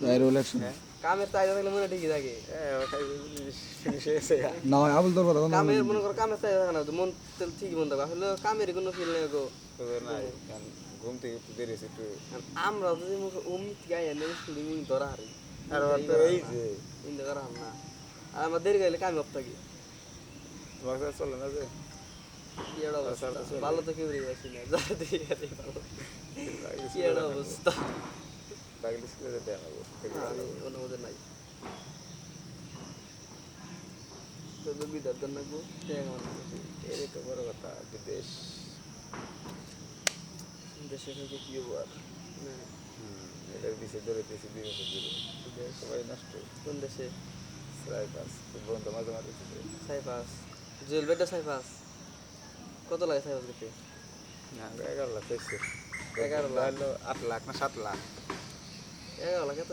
Election কামের চাহিদা থাকলে মনে ঠিকই থাকে। না হয় আবুল তোর কথা কামের মনে করো কামের চাহিদা থাকে না মন ঠিকই মন থাকবে আসলে কামের কোনো ফিল নেই গো। ঘুম থেকে একটু দেরিছে একটু আমরা যদি মুখে অমিত গাই এনে শুধু ধরা হারি। আর এই যে। ইন্দা করা হাম না। আর আমার দেরি গেলে কামে অপ থাকি। তোমার কাছে চলে না যে? কি ভালো তো কেউ না যা ভালো কি একটা অবস্থা? লাগলে স্কুলে আনাবো আমি অনুমোদন নাই। তবে বিদার জন্য এই বড় কথা বিদেশ। দেশে থেকে কি আর? এটার পিছিয়ে দৌড়াইতেছি দুই বছর ধরে। সবাই নষ্ট। কোন দেশে? পাঁচ বন্ধু মাঝে মাঝে সাইফাস জুয়েল বেডটা সাইফাস কত লাগে সাইফাস দেখতে? না এগারো লাখ এগারো লাখ। আট লাখ না সাত লাখ। এগারো লাখ এত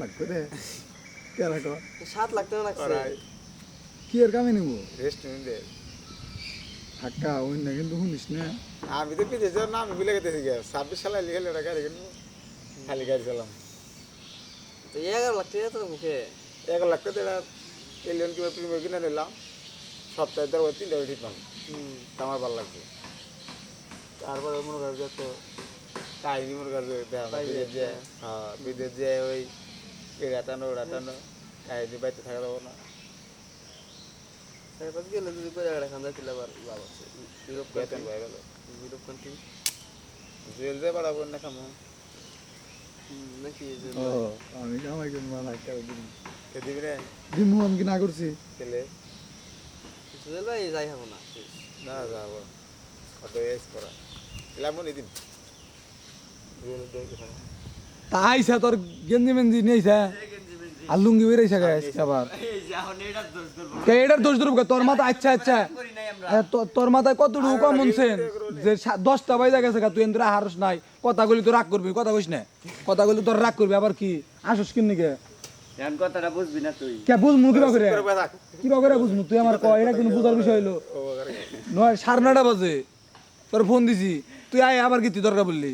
লাগবে কেরা কর সাত লাখ টাকা লাগছে। কি এর কামে নিব? রেস্টুরেন্টে হাক্কা ওই কিন্তু শুনিস না। আমি তো বিদেশ যাওয়ার নাম ভুলে গেছি ছাব্বিশ সালে লিখে এটা গাড়ি কিনবো। খালি গাড়ি চালাম। তো এগারো লাখ টাকা তো মুখে। এক লাখ টাকা এটা এলিয়ন কিংবা প্রিমিয়ার কিনে নিলাম। সপ্তাহে ধর তিনটা ঠিক পাম আমার ভালো লাগছে। তারপরে মনে কর কাহিনী মনে Private, বিদেশ যে হ্যাঁ। হ্যাঁ বিদেশ যে ওই এড়া টানো কাহিনী বাড়িতে থাকা যাব না। গেলে যদি করে একটা খান যাইতে আবার লাভ আছে। ইউরোপ বেতন কান্ট্রি হয়ে গেল ইউরোপ কান্ট্রি জুয়েল যে বাড়াবো না খামো? নাকি আমি কামাই কিনবো না দিন। দিবি রে? দিমু আমি কি না করছি। খেলে জুয়েল ভাই যাই হব না যাব। কত এস করা? এলাম দিন। দই খাওয়া তোর গেঞ্জি মেঞ্জি নিয়েছে? আর লুঙ্গি বেরিয়েছে আবার। এটার দোষ ধরব তোর মাথা আচ্ছা আচ্ছা। তো- তোর মাথায় কতটুকু কম মনছেন যে দশটা বাইজা গেছে তুই এন্দ্রা হারস নাই। কথা বলি তো রাগ করবি কথা কইস না। কথা বলি তোর রাগ করবি আবার কি? আসস কিন নিকে কথাটা বুঝবি না তুই? কে বুঝমু কিবা করে? কিবা করে বুঝমু? তুই আমার কয় এটা কোনো বুঝার বিষয় নয় সাড়ে নটা বাজে। তোর ফোন দিছি। তুই আয় আবার কি তুই দরকার বললি।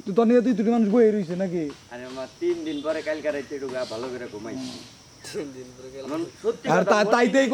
তুই তোর নিয়ে তুই দুটি মানুষ বয়ে রইছে নাকি? আরে আমার তিন দিন পরে কালকে রাইতে ঢুকা ভালো করে ঘুমাইছি। তিন দিন পরে আর তা- তাইতেই